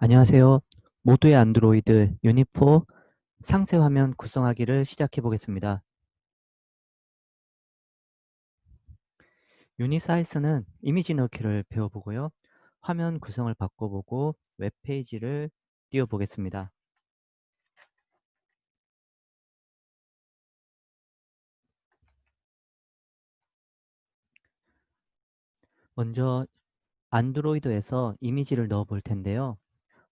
안녕하세요. 모두의 안드로이드 유니포 상세 화면 구성하기를 시작해 보겠습니다. 유니사이즈는 이미지 넣기를 배워보고요. 화면 구성을 바꿔보고 웹페이지를 띄워보겠습니다. 먼저 안드로이드에서 이미지를 넣어 볼 텐데요.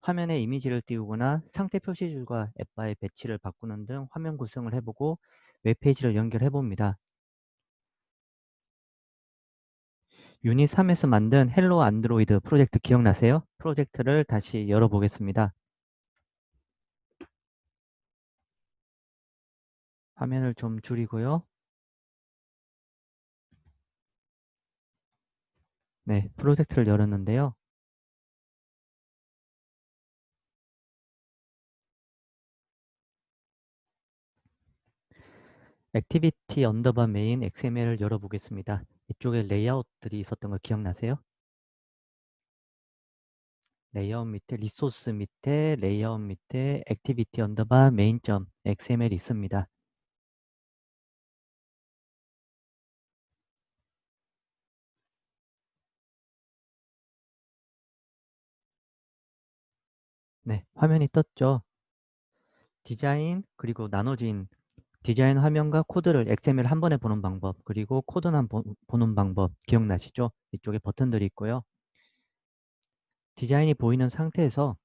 화면에 이미지를 띄우거나 상태 표시줄과 앱바의 배치를 바꾸는 등 화면 구성을 해보고 웹페이지를 연결해 봅니다. 유닛 3에서 만든 헬로 안드로이드 프로젝트 기억나세요? 프로젝트를 다시 열어보겠습니다. 화면을 좀 줄이고요. 네, 프로젝트를 열었는데요. 액티비티 언더바 메인 XML을 열어보겠습니다. 이쪽에 레이아웃들이 있었던 거 기억나세요? 레이아웃 밑에 리소스 밑에 레이아웃 밑에 액티비티 언더바 메인 점 XML 있습니다. 네, 화면이 떴죠. 디자인 그리고 나눠진 디자인 화면과 코드를 XML 한 번에 보는 방법 그리고 코드만 보, 보는 방법 기억나시죠? 이쪽에 버튼들이 있고요. 디자인이 보이는 상태에서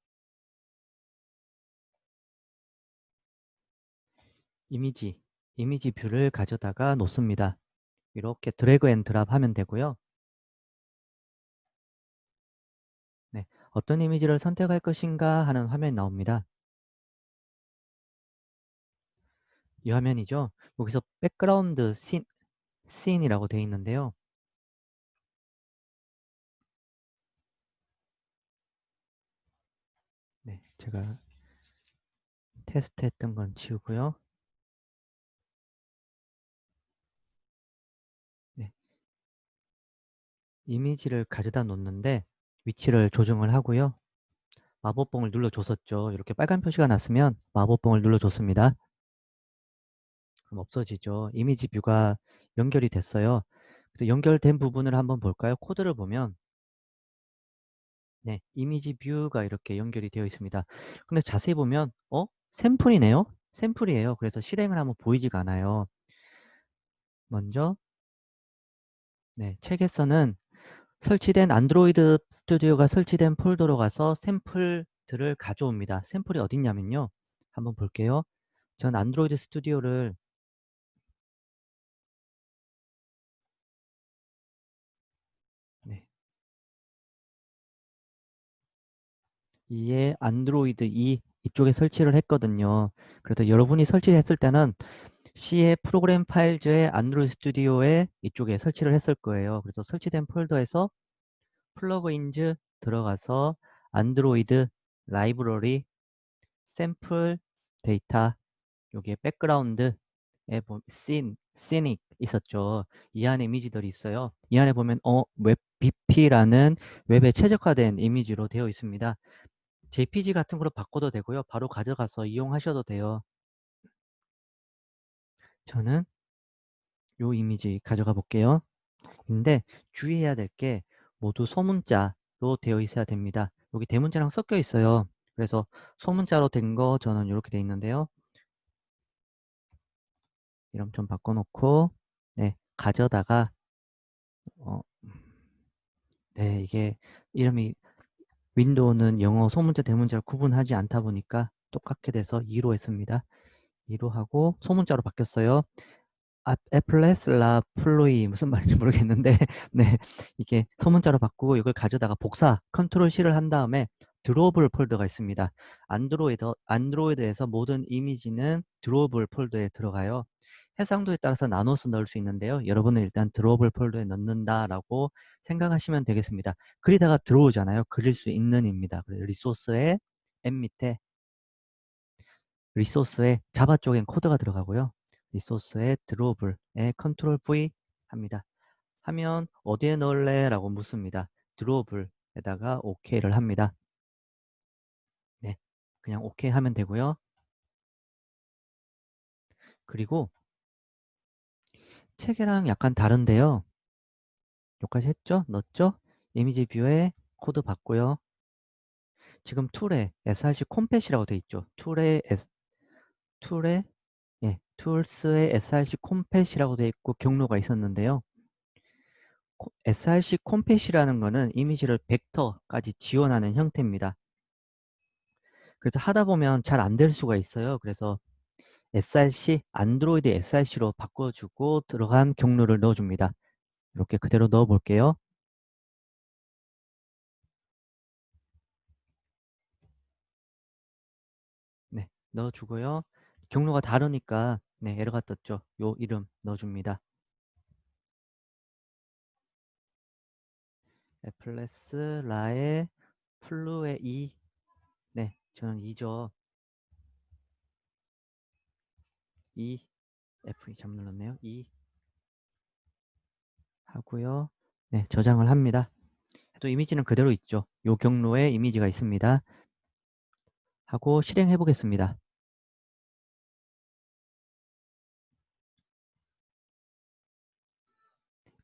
이미지, 이미지 뷰를 가져다가 놓습니다. 이렇게 드래그 앤 드랍 하면 되고요. 네, 어떤 이미지를 선택할 것인가 하는 화면이 나옵니다. 이 화면이죠. 여기서 백그라운드 씬, 씬이라고 되어 있는데요. 네, 제가 테스트 했던 건 지우고요. 네. 이미지를 가져다 놓는데 위치를 조정을 하고요. 마법봉을 눌러줬었죠. 이렇게 빨간 표시가 났으면 마법봉을 눌러줬습니다. 그럼 없어지죠. 이미지 뷰가 연결이 됐어요. 연결된 부분을 한번 볼까요? 코드를 보면 네, 이미지 뷰가 이렇게 연결이 되어 있습니다. 근데 자세히 보면 어? 샘플이네요? 샘플이에요. 그래서 실행을 하면 보이지가 않아요. 먼저 네, 책에서는 설치된 안드로이드 스튜디오가 설치된 폴더로 가서 샘플들을 가져옵니다. 샘플이 어딨냐면요. 한번 볼게요. 전 안드로이드 스튜디오를 이에 안드로이드 2 이쪽에 설치를 했거든요. 그래서 여러분이 설치했을 때는 C의 프로그램 파일즈의 안드로이드 스튜디오에 이쪽에 설치를 했을 거예요. 그래서 설치된 폴더에서 플러그인즈 들어가서 안드로이드 라이브러리 샘플 데이터 여기에 백그라운드에 보면 씬, 시닉 있었죠. 이 안에 이미지들이 있어요. 이 안에 보면 어, 웹 BP라는 웹에 최적화된 이미지로 되어 있습니다. JPG 같은 걸로 바꿔도 되고요. 바로 가져가서 이용하셔도 돼요. 저는 요 이미지 가져가 볼게요. 근데 주의해야 될 게 모두 소문자로 되어 있어야 됩니다. 여기 대문자랑 섞여 있어요. 그래서 소문자로 된 거 저는 이렇게 되어 있는데요. 이름 좀 바꿔놓고 네 가져다가 어, 네 이게 이름이 윈도우는 영어 소문자 대문자를 구분하지 않다 보니까 똑같게 돼서 2로 했습니다. 2로 하고 소문자로 바뀌었어요. 아, 애플레슬라 플로이 무슨 말인지 모르겠는데 네 이게 소문자로 바꾸고 이걸 가져다가 복사 컨트롤 C를 한 다음에 드로블 폴더가 있습니다. 안드로이드, 안드로이드에서 모든 이미지는 드로블 폴더에 들어가요. 해상도에 따라서 나눠서 넣을 수 있는데요. 여러분은 일단 드로블 폴더에 넣는다라고 생각하시면 되겠습니다. 그리다가 들어오잖아요. 그릴 수 있는입니다. 리소스에 M 밑에 리소스에 자바 쪽엔 코드가 들어가고요. 리소스에 드로블에 컨트롤 V 합니다. 하면 어디에 넣을래? 라고 묻습니다. 드로블에다가 OK를 합니다. 그냥 오케이 하면 되고요. 그리고 책이랑 약간 다른데요. 여기까지 했죠? 넣었죠? 이미지 뷰에 코드 받고요. 지금 툴에 src 콤팻이라고 되어 있죠. 툴에 S, 툴에 예, 툴스에 src 콤팻이라고 되어 있고 경로가 있었는데요. src 콤팻이라는 거는 이미지를 벡터까지 지원하는 형태입니다. 그래서 하다 보면 잘 안 될 수가 있어요. 그래서 src, 안드로이드 src로 바꿔주고 들어간 경로를 넣어줍니다. 이렇게 그대로 넣어 볼게요. 네, 넣어주고요. 경로가 다르니까 네, 에러가 떴죠. 요 이름 넣어줍니다. 애플레스 라에 플루에 2 네, 저는 2죠. 2 F2 잘못 눌렀네요. 2 하고요. 네, 저장을 합니다. 또 이미지는 그대로 있죠. 요 경로에 이미지가 있습니다. 하고 실행해 보겠습니다.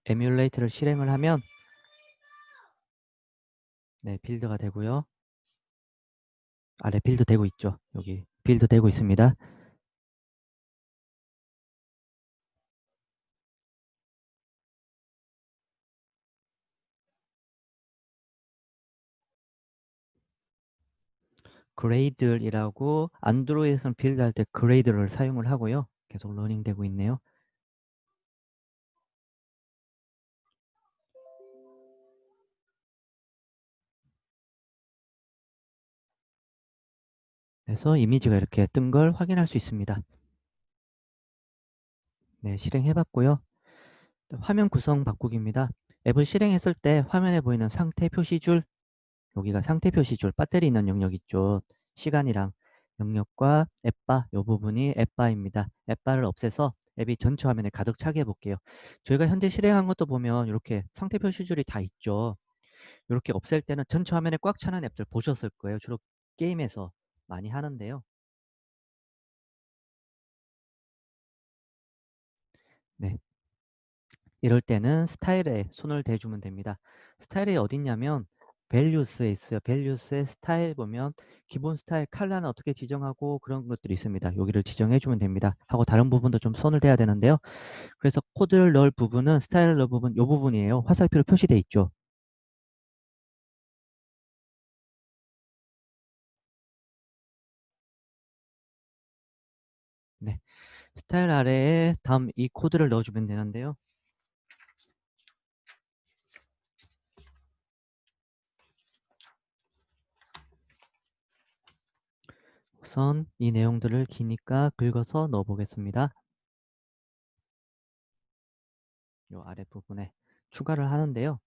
에뮬레이트를 실행을 하면 네, 빌드가 되고요. 아래 빌드 되고 있죠. 여기 빌드 되고 있습니다. 그레이드이라고 안드로이드에서는 빌드 할 때 그레이드를 사용을 하고요. 계속 러닝 되고 있네요. 그래서 이미지가 이렇게 뜬 걸 확인할 수 있습니다. 네, 실행해 봤고요. 화면 구성 바꾸기입니다. 앱을 실행했을 때 화면에 보이는 상태 표시줄 여기가 상태 표시 줄 배터리 있는 영역 있죠. 시간이랑 영역과 앱바 이 부분이 앱바입니다. 앱바를 없애서 앱이 전체 화면에 가득 차게 해볼게요. 저희가 현재 실행한 것도 보면 이렇게 상태 표시줄이 다 있죠. 이렇게 없앨 때는 전체 화면에 꽉 차는 앱들 보셨을 거예요. 주로 게임에서 많이 하는데요. 네. 이럴 때는 스타일에 손을 대주면 됩니다. 스타일이 어딨냐면 밸류스에 있어요. 밸류스에 스타일 보면 기본 스타일 칼라는 어떻게 지정하고 그런 것들이 있습니다. 여기를 지정해 주면 됩니다. 하고 다른 부분도 좀 손을 대야 되는데요. 그래서 코드를 넣을 부분은 스타일을 넣을 부분 이 부분이에요. 화살표로 표시되어 있죠. 네. 스타일 아래에 다음 이 코드를 넣어주면 되는데요. 우선 이 내용들을 기니까 긁어서 넣어 보겠습니다. 이 아랫부분에 추가를 하는데요.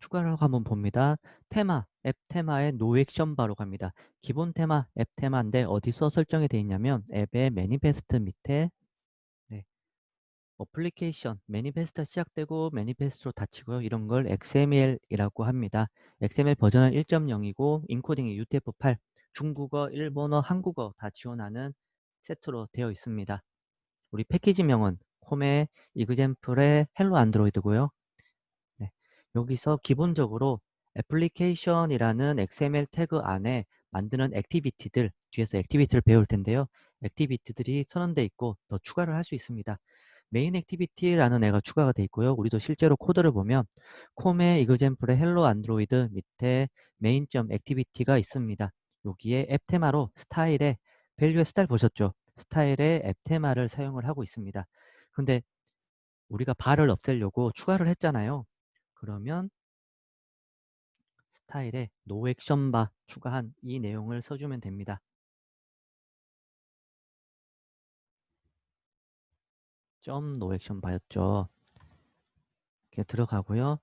추가를 하고 한번 봅니다. 테마, 앱 테마의 노 액션 바로 갑니다. 기본 테마, 앱 테마인데 어디서 설정이 되어 있냐면 앱의 매니페스트 밑에 네. 어플리케이션, 매니페스트 시작되고 매니페스트로 닫히고요. 이런 걸 XML이라고 합니다. XML 버전은 1.0이고 인코딩이 UTF-8 중국어, 일본어, 한국어 다 지원하는 세트로 되어 있습니다. 우리 패키지명은 홈의 이그젠플의 헬로 안드로이드고요. 네, 여기서 기본적으로 애플리케이션이라는 XML 태그 안에 만드는 액티비티들 뒤에서 액티비티를 배울 텐데요. 액티비티들이 선언되어 있고 더 추가를 할 수 있습니다. 메인 액티비티라는 애가 추가가 되어 있고요. 우리도 실제로 코드를 보면 콤의 이그젠플의 헬로 안드로이드 밑에 메인.액티비티가 액티비티가 있습니다. 여기에 앱 테마로 스타일에 밸류의 스타일 보셨죠? 스타일의 앱 테마를 사용을 하고 있습니다. 근데 우리가 바를 없애려고 추가를 했잖아요. 그러면 스타일에 노 액션 바 추가한 이 내용을 써주면 됩니다. 점 노 액션 바였죠. 이렇게 들어가고요.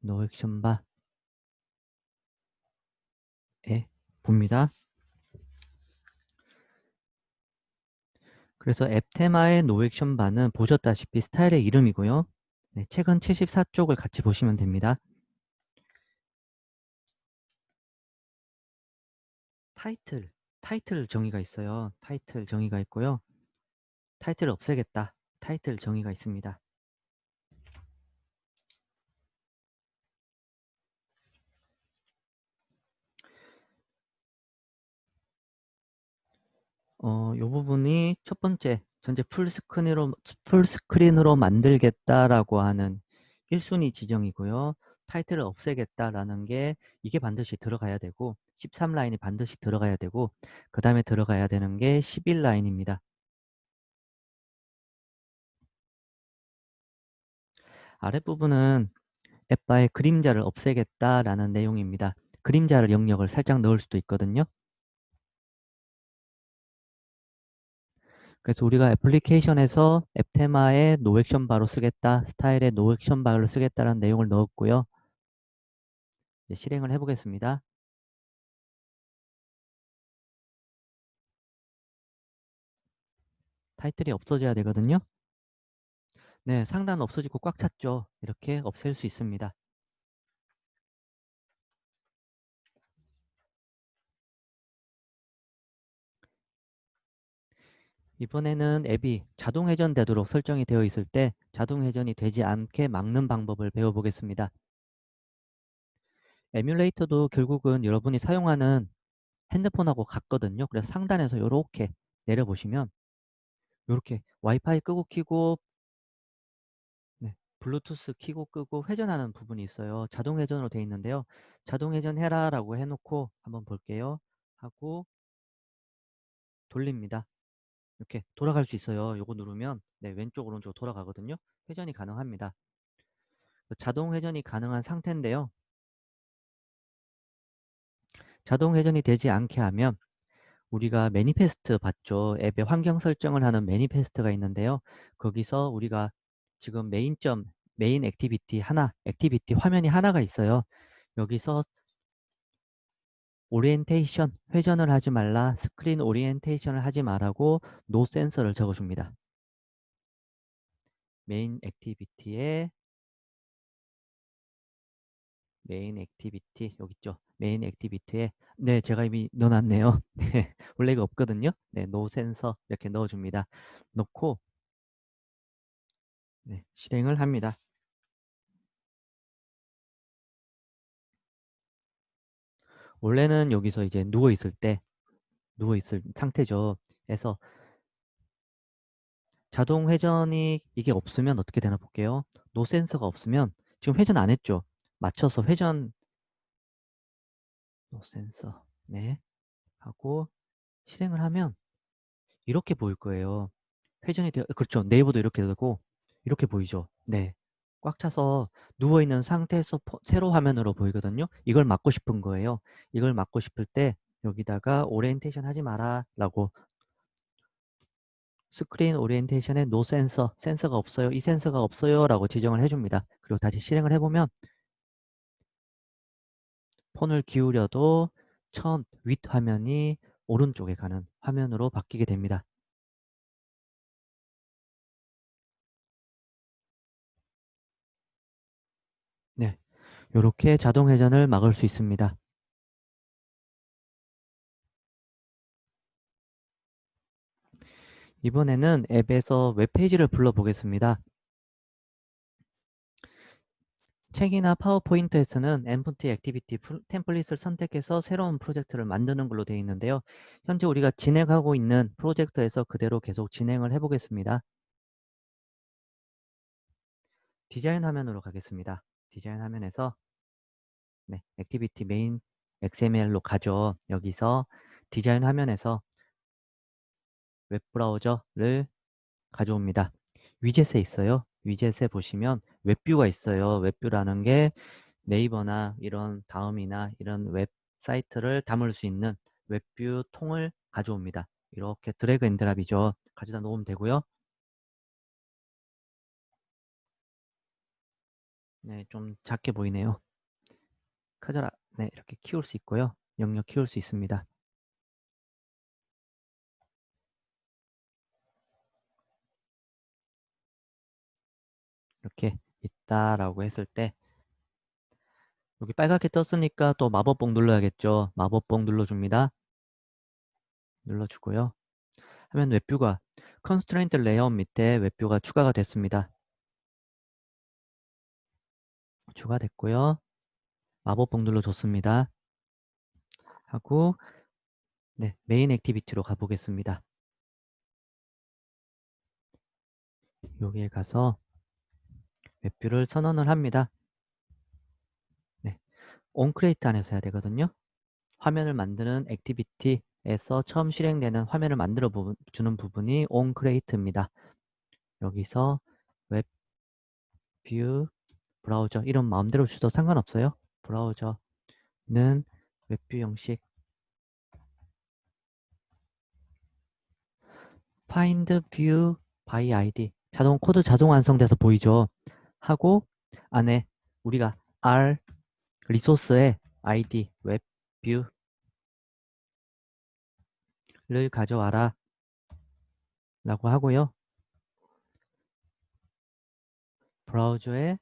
노 액션 바에 봅니다. 그래서 앱 테마의 노액션 바는 보셨다시피 스타일의 이름이고요. 네, 최근 74쪽을 같이 보시면 됩니다. 타이틀, 타이틀 정의가 있어요. 타이틀 정의가 있고요. 타이틀을 없애겠다. 타이틀 정의가 있습니다. 어, 요 부분이 첫 번째 전체 풀스크린으로 풀스크린으로 만들겠다라고 하는 1순위 지정이고요. 타이틀을 없애겠다라는 게 이게 반드시 들어가야 되고 13라인이 반드시 들어가야 되고 그 다음에 들어가야 되는 게 11라인입니다. 아랫부분은 앱바의 그림자를 없애겠다라는 내용입니다. 그림자를 영역을 살짝 넣을 수도 있거든요. 그래서 우리가 애플리케이션에서 앱 테마에 노액션 바로 쓰겠다, 스타일에 노액션 바로 쓰겠다라는 내용을 넣었고요. 이제 실행을 해보겠습니다. 타이틀이 없어져야 되거든요. 네, 상단 없어지고 꽉 찼죠. 이렇게 없앨 수 있습니다. 이번에는 앱이 자동 회전되도록 설정이 되어 있을 때 자동 회전이 되지 않게 막는 방법을 배워보겠습니다. 에뮬레이터도 결국은 여러분이 사용하는 핸드폰하고 같거든요. 그래서 상단에서 이렇게 내려보시면 이렇게 와이파이 끄고 키고 네, 블루투스 키고 끄고 회전하는 부분이 있어요. 자동 회전으로 되어 있는데요. 자동 회전 해라 라고 해놓고 한번 볼게요. 하고 돌립니다. 이렇게 돌아갈 수 있어요. 요거 누르면 네, 왼쪽 오른쪽 돌아가거든요. 회전이 가능합니다. 자동 회전이 가능한 상태인데요. 자동 회전이 되지 않게 하면 우리가 매니페스트 봤죠. 앱의 환경 설정을 하는 매니페스트가 있는데요. 거기서 우리가 지금 메인점, 메인 액티비티 하나, 액티비티 화면이 하나가 있어요. 여기서 오리엔테이션, 회전을 하지 말라, 스크린 오리엔테이션을 하지 말라고 노 센서를 적어줍니다. 메인 액티비티에 메인 액티비티 여기 있죠. 메인 액티비티에 네 제가 이미 넣어놨네요. 네, 원래 이거 없거든요. 네, 노 센서 이렇게 넣어줍니다. 넣고 네, 실행을 합니다. 원래는 여기서 이제 누워 있을 때 누워 있을 상태죠. 그래서 자동 회전이 이게 없으면 어떻게 되나 볼게요. 노 센서가 없으면 지금 회전 안 했죠. 맞춰서 회전 노 센서 네 하고 실행을 하면 이렇게 보일 거예요. 회전이 되어 그렇죠. 네이버도 이렇게 되고 이렇게 보이죠. 네. 꽉 차서 누워 있는 상태에서 세로 화면으로 보이거든요. 이걸 막고 싶은 거예요. 이걸 막고 싶을 때 여기다가 오리엔테이션 하지 마라 라고 스크린 오리엔테이션에 노 센서, 센서가 없어요. 이 센서가 없어요 라고 지정을 해줍니다. 그리고 다시 실행을 해보면 폰을 기울여도 첫 윗 화면이 오른쪽에 가는 화면으로 바뀌게 됩니다. 이렇게 자동 회전을 막을 수 있습니다. 이번에는 앱에서 웹페이지를 불러보겠습니다. 책이나 파워포인트에서는 Empty Activity 템플릿을 선택해서 새로운 프로젝트를 만드는 걸로 되어 있는데요. 현재 우리가 진행하고 있는 프로젝트에서 그대로 계속 진행을 해보겠습니다. 디자인 화면으로 가겠습니다. 디자인 화면에서 네, 액티비티 메인 XML로 가죠. 여기서 디자인 화면에서 웹브라우저를 가져옵니다. 위젯에 있어요. 위젯에 보시면 웹뷰가 있어요. 웹뷰라는 게 네이버나 이런 다음이나 이런 웹사이트를 담을 수 있는 웹뷰 통을 가져옵니다. 이렇게 드래그 앤 드랍이죠. 가져다 놓으면 되고요. 네, 좀 작게 보이네요. 커져라. 네, 이렇게 키울 수 있고요. 영역 키울 수 있습니다. 이렇게 있다라고 했을 때 여기 빨갛게 떴으니까 또 마법봉 눌러야겠죠. 마법봉 눌러줍니다. 눌러주고요. 하면 웹뷰가 컨스트레인트 레이아웃 밑에 웹뷰가 추가가 됐습니다. 추가됐고요. 마법봉 눌러줬습니다. 하고 네, 메인 액티비티로 가보겠습니다. 여기에 가서 웹뷰를 선언을 합니다. 네, 온크레이트 안에서 해야 되거든요. 화면을 만드는 액티비티에서 처음 실행되는 화면을 만들어 주는 부분이 온크레이트입니다. 여기서 웹뷰 브라우저 이런 마음대로 주셔도 상관없어요. 브라우저는 웹뷰 형식 find view by id 자동 코드 자동 완성돼서 보이죠. 하고 안에 우리가 r 리소스의 id 웹뷰를 가져와라 라고 하고요. 브라우저에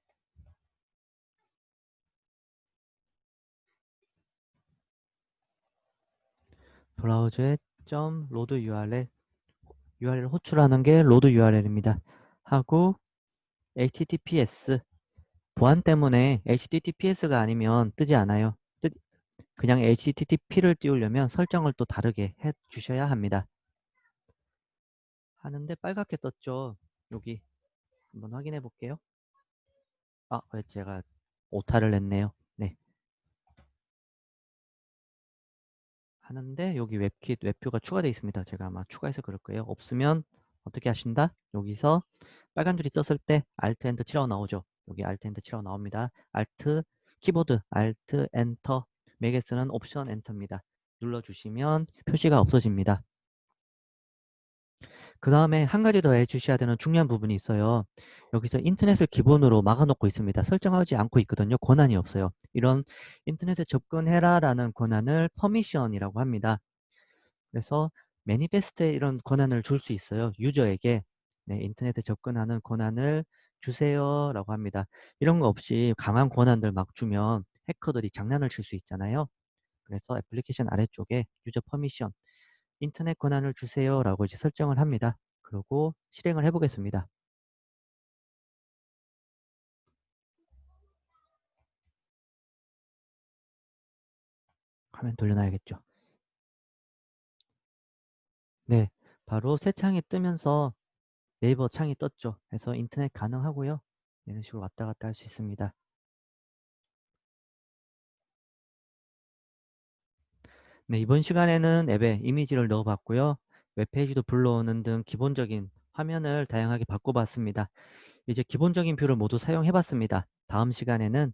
브라우저에 점 로드 URL URL 호출하는 게 로드 URL입니다. 하고 HTTPS 보안 때문에 HTTPS가 아니면 뜨지 않아요. 뜨, 그냥 HTTP를 띄우려면 설정을 또 다르게 해 주셔야 합니다. 하는데 빨갛게 떴죠. 여기 한번 확인해 볼게요. 아, 왜 제가 오타를 냈네요. 하는데 여기 웹킷, 웹뷰가 추가되어 있습니다. 제가 아마 추가해서 그럴 거예요. 없으면 어떻게 하신다? 여기서 빨간 줄이 떴을 때 Alt Enter 치라고 나오죠. 여기 Alt Enter 치라고 나옵니다. Alt 키보드 Alt Enter 맥에 쓰는 옵션 엔터입니다. 눌러주시면 표시가 없어집니다. 그 다음에 한 가지 더 해주셔야 되는 중요한 부분이 있어요. 여기서 인터넷을 기본으로 막아놓고 있습니다. 설정하지 않고 있거든요. 권한이 없어요. 이런 인터넷에 접근해라 라는 권한을 퍼미션이라고 합니다. 그래서 매니페스트에 이런 권한을 줄 수 있어요. 유저에게 네, 인터넷에 접근하는 권한을 주세요 라고 합니다. 이런 거 없이 강한 권한들 막 주면 해커들이 장난을 칠 수 있잖아요. 그래서 애플리케이션 아래쪽에 유저 퍼미션 인터넷 권한을 주세요 라고 이제 설정을 합니다. 그리고 실행을 해보겠습니다. 화면 돌려놔야겠죠. 네, 바로 새 창이 뜨면서 네이버 창이 떴죠. 그래서 인터넷 가능하고요. 이런 식으로 왔다 갔다 할 수 있습니다. 네, 이번 시간에는 앱에 이미지를 넣어봤고요. 웹페이지도 불러오는 등 기본적인 화면을 다양하게 바꿔봤습니다. 이제 기본적인 뷰를 모두 사용해봤습니다. 다음 시간에는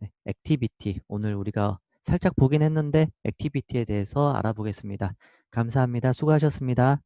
네, 액티비티, 오늘 우리가 살짝 보긴 했는데 액티비티에 대해서 알아보겠습니다. 감사합니다. 수고하셨습니다.